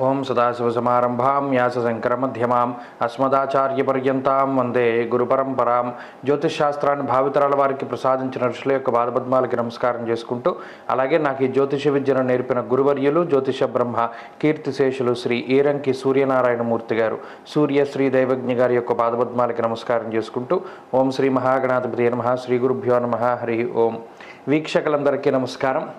ఓం సదాశివసమారంభాం వ్యాసశంకరమధ్యమాం అస్మదాచార్యపర్యంతాం వందే గురుపరంపరాం. జ్యోతిష్శాస్త్రాన్ని భావితరాల వారికి ప్రసాదించిన ఋషుల యొక్క పాదపద్మాలకి నమస్కారం చేసుకుంటూ అలాగే నాకు ఈ జ్యోతిష విద్యను నేర్పిన గురువర్యులు జ్యోతిష బ్రహ్మ కీర్తిశేషులు శ్రీ ఈరంకి సూర్యనారాయణమూర్తి గారు. సూర్య శ్రీ దైవజ్ఞ గారి యొక్క పాదపద్మాలకి నమస్కారం చేసుకుంటూ ఓం శ్రీ మహాగణాధిపతి నమ శ్రీ గురుభ్యో నమ హరి ఓం. వీక్షకులందరికీ నమస్కారం.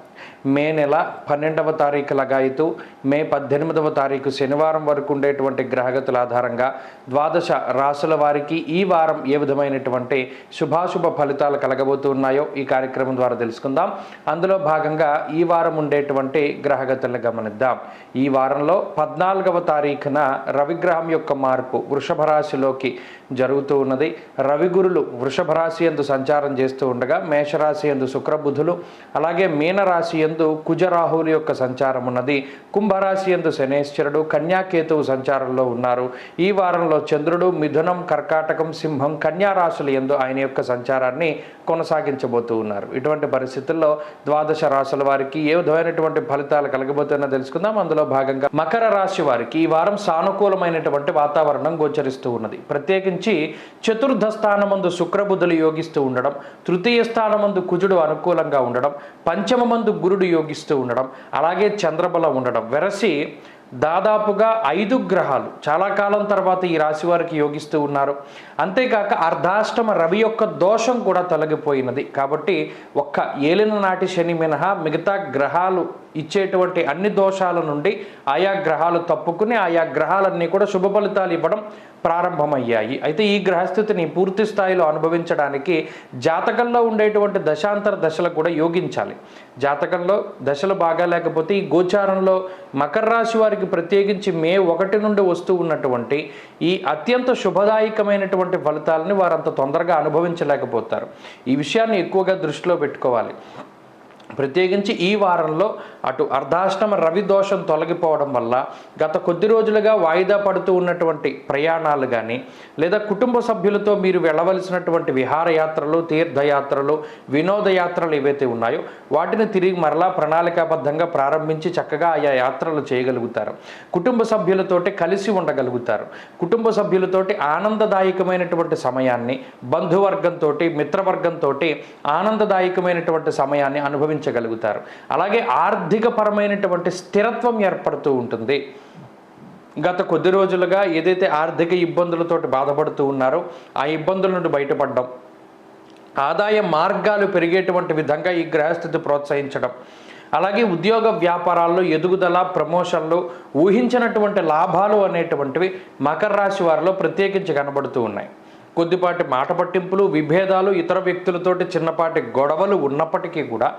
మే నెల పన్నెండవ తారీఖు లగాయితూ మే పద్దెనిమిదవ తారీఖు శనివారం వరకు ఉండేటువంటి గ్రహగతుల ఆధారంగా ద్వాదశ రాసుల వారికి ఈ వారం ఏ విధమైనటువంటి శుభాశుభ ఫలితాలు కలగబోతున్నాయో ఈ కార్యక్రమం ద్వారా తెలుసుకుందాం. అందులో భాగంగా ఈ వారం ఉండేటువంటి గ్రహగతులను గమనిద్దాం. ఈ వారంలో పద్నాలుగవ తారీఖున రవిగ్రహం యొక్క మార్పు వృషభ రాశిలోకి జరుగుతూ ఉన్నది. రవిగురులు వృషభ రాశి ఎందు సంచారం చేస్తూ ఉండగా మేషరాశి ఎందు శుక్రబుధులు అలాగే మీనరాశి ఎందు కుజరాహువుల యొక్క సంచారం ఉన్నది. కుంభరాశి ఎందు శనేశ్వరుడు కన్యాకేతువు సంచారంలో ఉన్నారు. ఈ వారంలో చంద్రుడు మిథునం కర్కాటకం సింహం కన్యారాశుల ఎందు ఆయన యొక్క సంచారాన్ని కొనసాగించబోతూ ఉన్నారు. ఇటువంటి పరిస్థితుల్లో ద్వాదశ రాశుల వారికి ఏ విధమైనటువంటి ఫలితాలు కలగబోతున్నా తెలుసుకుందాం. అందులో భాగంగా మకర రాశి వారికి ఈ వారం సానుకూలమైనటువంటి వాతావరణం గోచరిస్తూ ఉన్నది. ప్రత్యేకించి చతుర్థ స్థానమందు శుక్రబుద్ధులు యోగిస్తూ ఉండడం తృతీయ స్థానమందు కుజుడు అనుకూలంగా ఉండడం పంచమమందు గురుడు యోగిస్తూ ఉండడం అలాగే చంద్రబల ఉండడం. వెరసి దాదాపుగా ఐదు గ్రహాలు. చాలా కాలం తర్వాత ఈ రాశి వారికి యోగిస్తూ ఉన్నారు. అంతేకాక అర్ధాష్టమ రవి యొక్క దోషం కూడా తొలగిపోయినది. కాబట్టి ఒక్క ఏలిన నాటి శని మినహా మిగతా గ్రహాలు ఇచ్చేటువంటి అన్ని దోషాల నుండి ఆయా గ్రహాలు తప్పుకుని ఆయా గ్రహాలన్నీ కూడా శుభ ఫలితాలు ఇవ్వడం ప్రారంభమయ్యాయి. అయితే ఈ గ్రహస్థితిని పూర్తి స్థాయిలో అనుభవించడానికి జాతకంలో ఉండేటువంటి దశాంతర దశలు కూడా యోగించాలి. జాతకంలో దశలు బాగా లేకపోతే ఈ గోచారంలో మకర రాశి వారికి ప్రత్యేకించి మే ఒకటి నుండి వస్తూ ఉన్నటువంటి ఈ అత్యంత శుభదాయకమైనటువంటి ఫలితాలని వారంత తొందరగా అనుభవించలేకపోతారు. ఈ విషయాన్ని ఎక్కువగా దృష్టిలో పెట్టుకోవాలి. ప్రత్యేకించి ఈ వారంలో అటు అర్ధాష్టమ రవి దోషం తొలగిపోవడం వల్ల గత కొద్ది రోజులుగా వాయిదా పడుతూ ఉన్నటువంటి ప్రయాణాలు కానీ లేదా కుటుంబ సభ్యులతో మీరు వెళ్ళవలసినటువంటి విహారయాత్రలు తీర్థయాత్రలు వినోదయాత్రలు ఏవైతే ఉన్నాయో వాటిని తిరిగి మరలా ప్రణాళికాబద్ధంగా ప్రారంభించి చక్కగా ఆయా యాత్రలు చేయగలుగుతారు. కుటుంబ సభ్యులతోటి కలిసి ఉండగలుగుతారు. కుటుంబ సభ్యులతోటి ఆనందదాయకమైనటువంటి సమయాన్ని బంధువర్గంతో మిత్రవర్గంతో ఆనందదాయకమైనటువంటి సమయాన్ని అనుభవించగలుగుతారు అలాగే ఆర్థికపరమైనటువంటి స్థిరత్వం ఏర్పడుతూ ఉంటుంది. గత కొద్ది రోజులుగా ఏదైతే ఆర్థిక ఇబ్బందులతో బాధపడుతూ ఉన్నారో ఆ ఇబ్బందుల నుండి బయటపడడం ఆదాయ మార్గాలు పెరిగేటువంటి విధంగా ఈ గ్రహస్థితి ప్రోత్సహించడం అలాగే ఉద్యోగ వ్యాపారాల్లో ఎదుగుదల ప్రమోషన్లు ఊహించినటువంటి లాభాలు అనేటువంటివి మకర రాశి వారిలో ప్రత్యేకించి కనబడుతూ ఉన్నాయి. కొద్దిపాటి మాట పట్టింపులు విభేదాలు ఇతర వ్యక్తులతోటి చిన్నపాటి గొడవలు ఉన్నప్పటికీ కూడా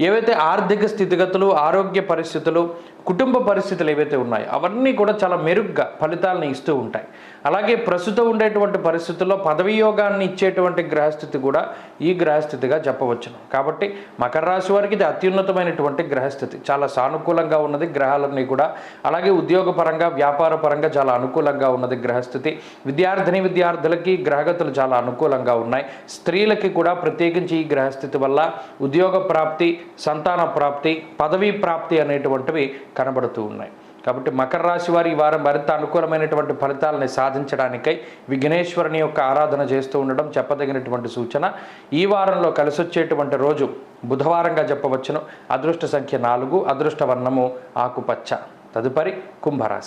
ఏవైతే ఆర్థిక స్థితిగతులు ఆరోగ్య పరిస్థితులు కుటుంబ పరిస్థితులు ఏవైతే ఉన్నాయో అవన్నీ కూడా చాలా మెరుగ్గా ఫలితాలను ఇస్తూ ఉంటాయి. అలాగే ప్రస్తుతం ఉండేటువంటి పరిస్థితుల్లో పదవియోగాన్ని ఇచ్చేటువంటి గ్రహస్థితి కూడా ఈ గ్రహస్థితిగా చెప్పవచ్చును. కాబట్టి మకర రాశి వారికి ఇది అత్యున్నతమైనటువంటి గ్రహస్థితి. చాలా సానుకూలంగా ఉన్నది గ్రహాలన్నీ కూడా. అలాగే ఉద్యోగపరంగా వ్యాపార పరంగా చాలా అనుకూలంగా ఉన్నది గ్రహస్థితి. విద్యార్థిని విద్యార్థులకి గ్రహగతులు చాలా అనుకూలంగా ఉన్నాయి. స్త్రీలకి కూడా ప్రత్యేకించి ఈ గ్రహస్థితి వల్ల ఉద్యోగ ప్రాప్తి సంతాన ప్రాప్తి పదవీ ప్రాప్తి అనేటువంటివి కనబడుతూ ఉన్నాయి. కాబట్టి మకర రాశి వారి ఈ వారం మరింత అనుకూలమైనటువంటి ఫలితాలని సాధించడానికై విఘ్నేశ్వరుని యొక్క ఆరాధన చేస్తూ ఉండడం చెప్పదగినటువంటి సూచన. ఈ వారంలో కలిసి వచ్చేటువంటి రోజు బుధవారంగా చెప్పవచ్చును. అదృష్ట సంఖ్య నాలుగు అదృష్ట వర్ణము ఆకుపచ్చ. తదుపరి కుంభరాశి.